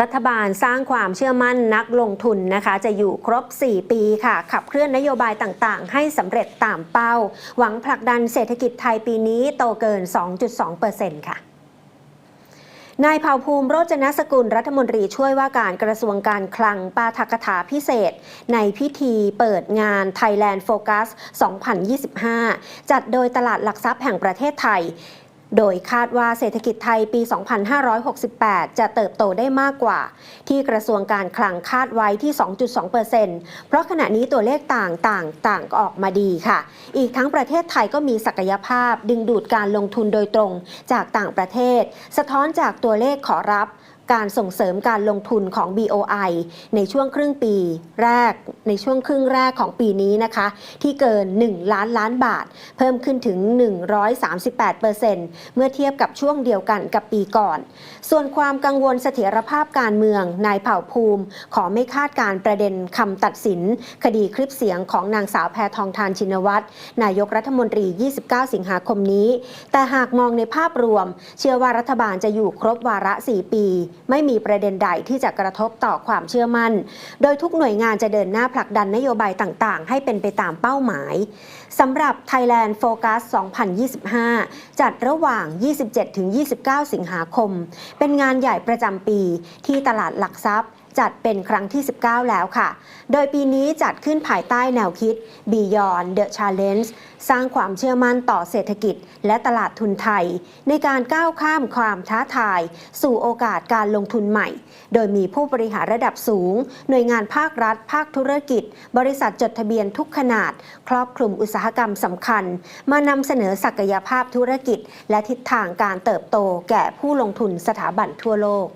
รัฐบาลสร้างความเชื่อมั่นนักลงทุนนะคะ จะอยู่ครบ 4 ปีค่ะ ขับเคลื่อนนโยบายต่างๆ ให้สำเร็จตามเป้า หวังผลักดันเศรษฐกิจไทยปีนี้โตเกิน 2.2%ค่ะนายเผ่าภูมิโรจนสกุลรัฐมนตรีช่วยว่าการกระทรวงการคลังปาฐกถาพิเศษ ในพิธีเปิดงาน Thailand Focus 2025 จัดโดยตลาดหลักทรัพย์แห่งประเทศไทย โดยคาดว่าเศรษฐกิจไทยปี 2568 จะเติบโตได้มากกว่า ที่กระทรวงการคลังคาดไว้ที่ 2.2%เพราะขณะนี้ตัวเลขต่างต่างต่างออกมาดีค่ะ อีกทั้งประเทศไทยก็มีศักยภาพดึงดูดการลงทุนโดยตรงจากต่างประเทศ สะท้อนจากตัวเลขขอรับ การส่งเสริมการลงทุนของ BOI ในช่วงครึ่งปีแรกในช่วงครึ่งแรกของปีนี้นะคะ ที่เกิน 1 ล้านล้านบาท เพิ่มขึ้นถึง 138%เมื่อเทียบกับช่วงเดียวกันกับปีก่อน ส่วนความกังวลเสถียรภาพการเมืองนายเผ่าภูมิ ขอไม่คาดการประเด็นคำตัดสิน คดีคลิปเสียงของนางสาวแพทองทานชินวัตรนายกรัฐมนตรี 29 สิงหาคมนี้ แต่หากมองในภาพรวม เชื่อว่ารัฐบาลจะอยู่ครบวาระ 4 ปีไม่มีประเด็นใดที่จะกระทบต่อความเชื่อมั่น โดยทุกหน่วยงานจะเดินหน้าผลักดันนโยบายต่างๆ ให้เป็นไปตามเป้าหมายสำหรับ Thailand Focus 2025 จัดระหว่าง 27-29 สิงหาคม เป็นงานใหญ่ประจำปีที่ตลาดหลักทรัพย์จัดเป็นครั้งที่ 19 แล้วค่ะ โดยปีนี้จัดขึ้นภายใต้แนวคิด Beyond the Challenge สร้างความเชื่อมั่นต่อเศรษฐกิจ และตลาดทุนไทย ในการก้าวข้ามความท้าทาย สู่โอกาสการลงทุนใหม่ โดยมีผู้บริหารระดับสูง หน่วยงานภาครัฐ ภาคธุรกิจ บริษัทจดทะเบียนทุกขนาด ครอบคลุมอุตสาหกรรมสำคัญ มานำเสนอศักยภาพธุรกิจ และทิศทางการเติบโตแก่ผู้ลงทุนสถาบันทั่วโลก